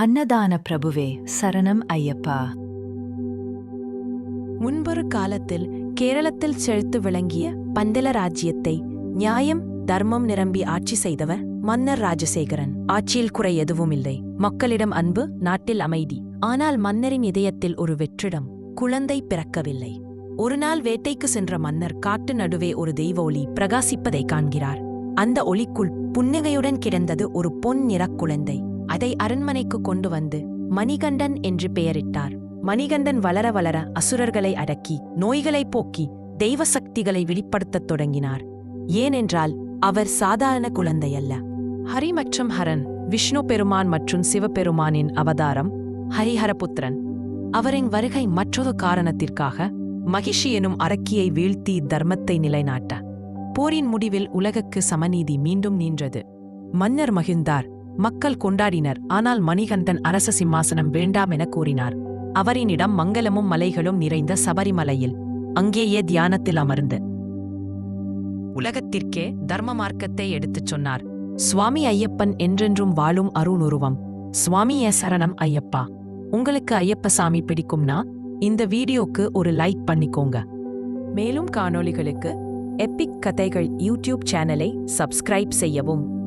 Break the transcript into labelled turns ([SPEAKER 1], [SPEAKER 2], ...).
[SPEAKER 1] அன்னதான பிரபுவே சரணம் ஐயப்பா.
[SPEAKER 2] முன்பொரு காலத்தில் கேரளத்தில் செழித்து விளங்கிய பந்தல ராஜ்யத்தை நியாயம் தர்மம் நிரம்பி ஆட்சி செய்தவர் மன்னர் ராஜசேகரன். ஆட்சியில் குறை எதுவும் இல்லை. மக்களிடம் அன்பு நாட்டில் அமைதி. ஆனால் மன்னரின் இதயத்தில் ஒரு வெற்றிடம் குழந்தை பிறக்கவில்லை. ஒருநாள் வேட்டைக்கு சென்ற மன்னர் காட்டு நடுவே ஒரு தெய்வ ஒளி பிரகாசிப்பதை காண்கிறார். அந்த ஒளிக்குள் புன்னகையுடன் கிடந்தது ஒரு பொன் நிறக் குழந்தை. அதை அரண்மனைக்கு கொண்டு வந்து மணிகண்டன் என்று பெயரிட்டார். மணிகண்டன் வளர வளர அசுரர்களை அடக்கி நோய்களைப் போக்கி தெய்வ சக்திகளை வெளிப்படுத்தத் தொடங்கினார். ஏனென்றால் அவர் சாதாரண குழந்தையல்ல. ஹரி மற்றும் ஹரன் விஷ்ணு பெருமான் மற்றும் சிவபெருமானின் அவதாரம் ஹரிஹரபுத்திரன். அவரின் வருகை மற்றொரு காரணத்திற்காக மகிஷி எனும் அரக்கியை வீழ்த்தி தர்மத்தை நிலைநாட்ட. போரின் முடிவில் உலகுக்கு சமநீதி மீண்டும் நின்றது. மன்னர் மகிழ்ந்தார் மக்கள் கொண்டாடினர். ஆனால் மணிகந்தன் அரச சிம்மாசனம் வேண்டாம் என கூறினார். அவரினிடம் மங்களமும் மலைகளும் நிறைந்த சபரிமலையில் அங்கேயே தியானத்தில் அமர்ந்து உலகத்திற்கே தர்ம மார்க்கத்தை எடுத்துச் சொன்னார். சுவாமி ஐயப்பன் என்றென்றும் வாழும் அருணுருவம் சுவாமிய சரணம் ஐயப்பா. உங்களுக்கு ஐயப்ப சாமி பிடிக்கும்னா இந்த வீடியோக்கு ஒரு லைக் பண்ணிக்கோங்க. மேலும் காணொளிகளுக்கு எப்பிக் கதைகள் யூடியூப் சேனலை சப்ஸ்கிரைப் செய்யவும்.